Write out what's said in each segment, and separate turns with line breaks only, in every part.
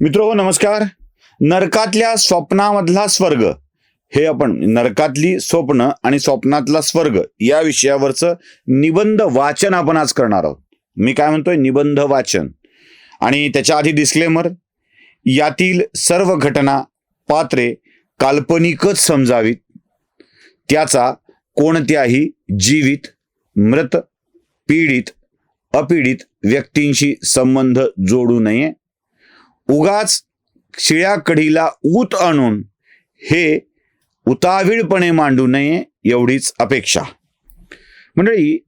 मित्र हो नमस्कार. नरकातल्या स्वप्नामधला स्वर्ग. हे आपण नरकातली स्वप्न आणि स्वप्नातला स्वर्ग या विषयावरचं निबंध वाचन आपण आज करणार आहोत. मी काय म्हणतोय? निबंध वाचन. आणि त्याच्या आधी डिस्क्लेमर यातील सर्व घटना पात्रे काल्पनिकच समजावीत. त्याचा कोणत्याही जीवित मृत पीडित अपीडित व्यक्तींशी संबंध जोडू नये. उगाच शिळ्या कढीला ऊत आणून हे उतावीळपणे मांडू नये एवढीच अपेक्षा. मंडळी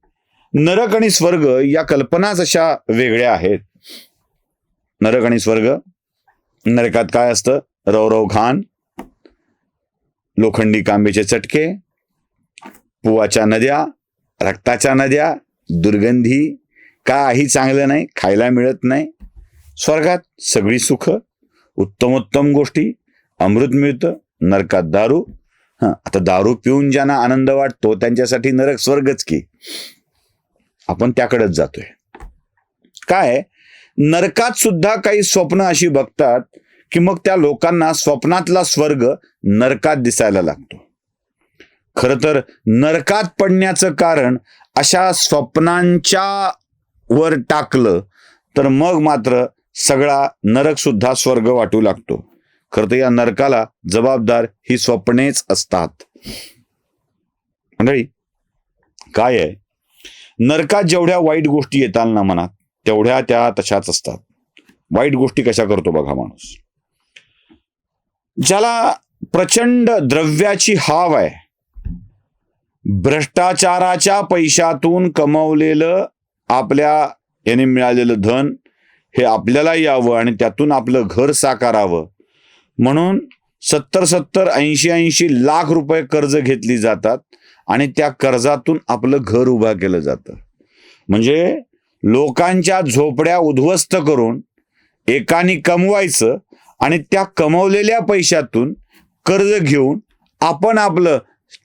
नरक आणि स्वर्ग या कल्पनाच जशा वेगळ्या आहेत. नरक आणि स्वर्ग नरकात काय असतं? रवरव घाण लोखंडी कांबेचे चटके पुवाच्या नद्या रक्ताच्या नद्या दुर्गंधी काही चांगलं नाही खायला मिळत नाही स्वर्गात सगळी सुख उत्तमोत्तम गोष्टी अमृत मिळतं नरकात दारू. हां आता दारू पिऊन ज्यांना आनंद वाटतो त्यांच्यासाठी नरक स्वर्गच की. आपण त्याकडेच जातोय. काय? नरकात सुद्धा काही स्वप्न अशी बघतात की मग त्या लोकांना स्वप्नातला स्वर्ग नरकात दिसायला लागतो. खर तर नरकात पडण्याचं कारण अशा स्वप्नांच्या वर टाकलं तर मग मात्र सगळा नरक सुद्धा स्वर्ग वाटू लागतो. खरं तर या नरकाला जबाबदार ही स्वप्नेच असतात. मंडळी काय आहे? नरकात जेवढ्या वाईट गोष्टी येतात ना मनात तेवढ्या त्या तशाच असतात. वाईट गोष्टी कशा करतो बघा माणूस? ज्याला प्रचंड द्रव्याची हाव आहे भ्रष्टाचाराच्या पैशातून कमवलेलं आपल्या याने मिळालेलं धन हे आपल्याला यावं आणि त्यातून आपलं घर साकारावं. म्हणून सत्तर सत्तर ऐंशी ऐंशी लाख रुपये कर्ज घेतली जातात आणि त्या कर्जातून आपलं घर उभा केलं जातं. म्हणजे लोकांच्या झोपड्या उद्ध्वस्त करून एकानी कमवायचं आणि त्या कमवलेल्या पैशातून कर्ज घेऊन आपण आपलं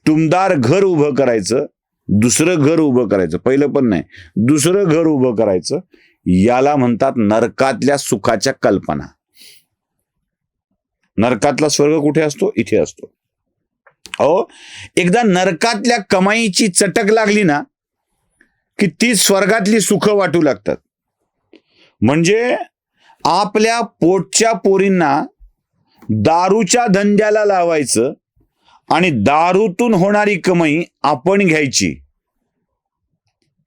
टुमदार घर उभं करायचं दुसरं घर उभं करायचं. पहिलं पण नाही दुसरं घर उभं करायचं. याला म्हणतात नरकातल्या सुखाच्या कल्पना. नरकातला स्वर्ग कुठे असतो? इथे असतो. अहो एकदा नरकातल्या कमाईची चटक लागली ना की ती स्वर्गातली सुख वाटू लागतात. म्हणजे आपल्या पोटच्या पोरींना दारूच्या धंद्याला लावायचं आणि दारूतून होणारी कमाई आपण घ्यायची.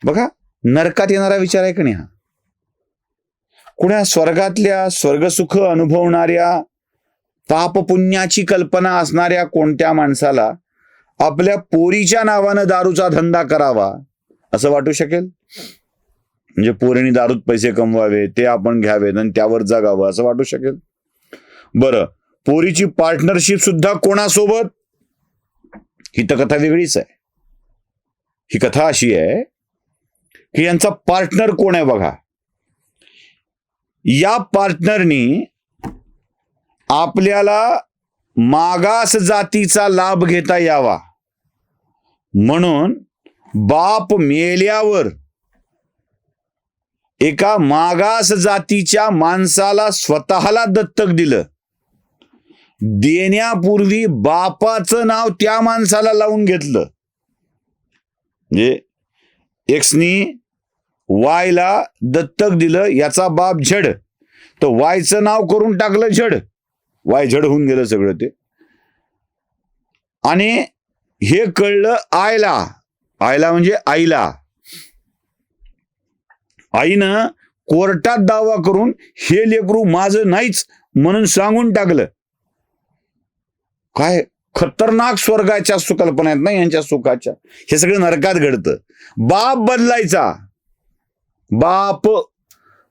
बघा नरकात येणारा विचार आहे का नाही हा? कुण्या स्वर्गातल्या स्वर्गसुख अनुभवणाऱ्या पाप पुण्याची कल्पना असणाऱ्या कोणत्या माणसाला आपल्या पोरीच्या नावानं दारूचा धंदा करावा असं वाटू शकेल? म्हणजे पोरीने दारूत पैसे कमवावे ते आपण घ्यावेत आणि त्यावर जगावं असं वाटू शकेल? बरं पोरीची पार्टनरशिप सुद्धा कोणासोबत? ही तर कथा वेगळीच आहे. ही कथा अशी आहे की यांचा पार्टनर कोण आहे बघा? या पार्टनरनी आपल्याला मागास जातीचा लाभ घेता यावा. म्हणून बाप मेल्यावर एका मागास जातीच्या माणसाला स्वतःला दत्तक दिलं. देण्यापूर्वी बापाचं नाव त्या माणसाला लावून घेतलं. म्हणजे एक्सनी वायला दत्तक दिलं याचा बाप झड. तर वायचं नाव करून टाकलं झड. वाय झड होऊन गेलं सगळं ते. आणि हे कळलं आयला आयला म्हणजे आईला आईनं कोर्टात दावा करून हे लेकरू माझं नाहीच म्हणून सांगून टाकलं. काय खतरनाक स्वर्गाच्या सुकल्पना आहेत ना यांच्या सुखाच्या. हे सगळं नरकात घडतं. बाप बदलायचा. बाप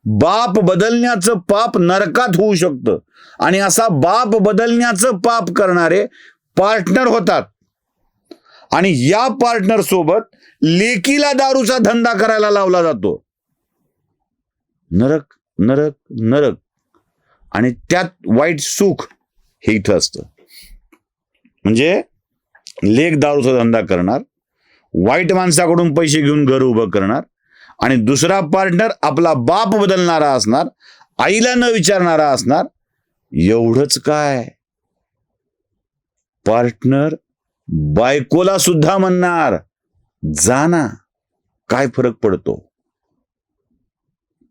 बाप बदलण्याचं पाप नरकात होऊ शकतं. आणि असा बाप बदलण्याचं पाप करणारे पार्टनर होतात. आणि या पार्टनर सोबत लेकीला दारूचा धंदा करायला लावला जातो. नरक नरक नरक. आणि त्यात वाईट सुख हे इथं असतं. म्हणजे लेख दारूचा धंदा करणार वाईट माणसाकडून पैसे घेऊन घर उभं करणार आणि दुसरा पार्टनर आपला बाप बदलणारा असणार आईला न विचारणारा असणार एवढंच काय? पार्टनर बायकोला सुद्धा म्हणणार जा ना काय फरक पडतो?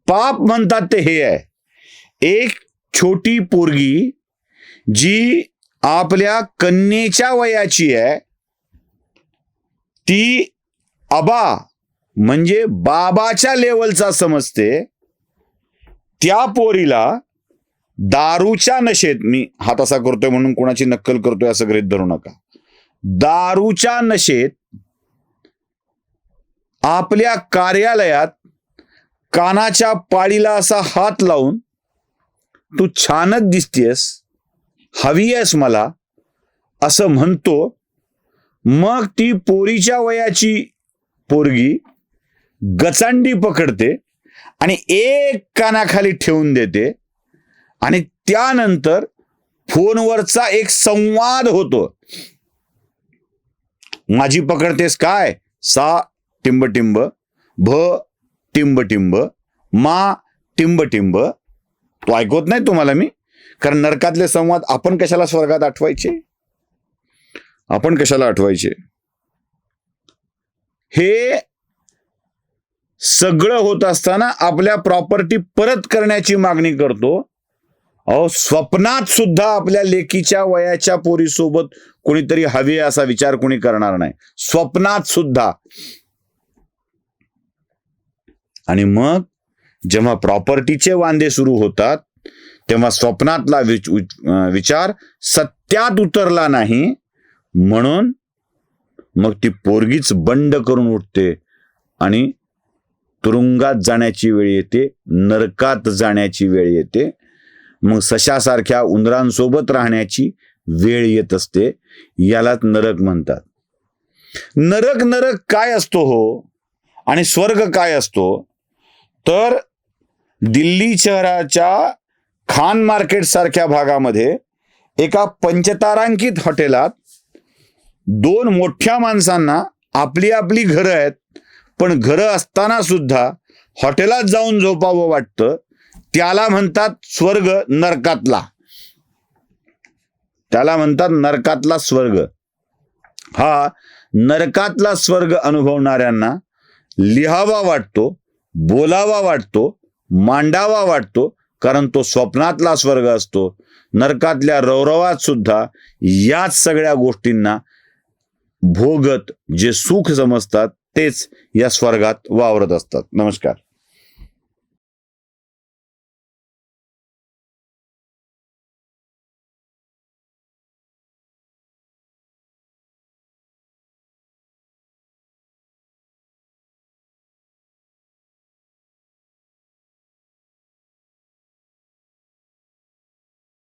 पाप म्हणतात ते हे आहे. एक छोटी पोरगी जी आपल्या कन्येच्या वयाची आहे ती अबा म्हणजे बाबाच्या लेवलचा समजते त्या पोरीला दारूच्या नशेत मी हात असा करतोय म्हणून कोणाची नक्कल करतोय असं गृहित धरू नका. दारूच्या नशेत आपल्या कार्यालयात कानाच्या पाळीला असा हात लावून तू छानच दिसतेस हवी आहेस मला असं म्हणतो. मग ती पोरीच्या वयाची पोरगी गचांडी पकडते आणि एक कानाखाली ठेवून देते आणि त्यानंतर फोनवरचा एक संवाद होतो. माझी पकडतेस काय? सा टिंबटिंब भ टिंबटिंब मा टिंबटिंब. तो ऐकवत नाही तुम्हाला मी? कारण नरकातले संवाद आपण कशाला स्वर्गात आठवायचे? आपण कशाला आठवायचे? हे सगळं होत असताना आपल्या प्रॉपर्टी परत करण्याची मागणी करतो. अहो स्वप्नात सुद्धा आपल्या लेकीच्या वयाच्या पोरीसोबत कोणीतरी हवी असा विचार कोणी करणार नाही. स्वप्नात सुद्धा. आणि मग जेव्हा प्रॉपर्टीचे वांदे सुरू होतात तेव्हा स्वप्नातला विच- विचार सत्यात उतरला नाही. म्हणून मग ती पोरगीच बंड करून उठते आणि तुरुंगात जाण्याची वेळ येते नरकात जाण्याची वेळ येते. मग सशासारख्या उंदरांसोबत राहण्याची वेळ येत असते. यालाच नरक म्हणतात. नरक नरक काय असतो हो? आणि स्वर्ग काय असतो? तर दिल्ली शहराच्या खान मार्केट सारख्या भागामध्ये एका पंचतारांकित हॉटेलात दोन मोठ्या माणसांना आपली आपली घरं आहेत. पण घरं असताना सुद्धा हॉटेलात जाऊन झोपावं वाटतं. त्याला म्हणतात स्वर्ग नरकातला. त्याला म्हणतात नरकातला स्वर्ग. हा नरकातला स्वर्ग अनुभवणाऱ्यांना लिहावा वाटतो बोलावा वाटतो मांडावा वाटतो कारण तो स्वप्नातला स्वर्ग असतो. नरकातल्या रौरवात सुद्धा याच सगळ्या गोष्टींना भोगत जे सुख समजतात तेच या स्वर्गात वावरत असतात. नमस्कार.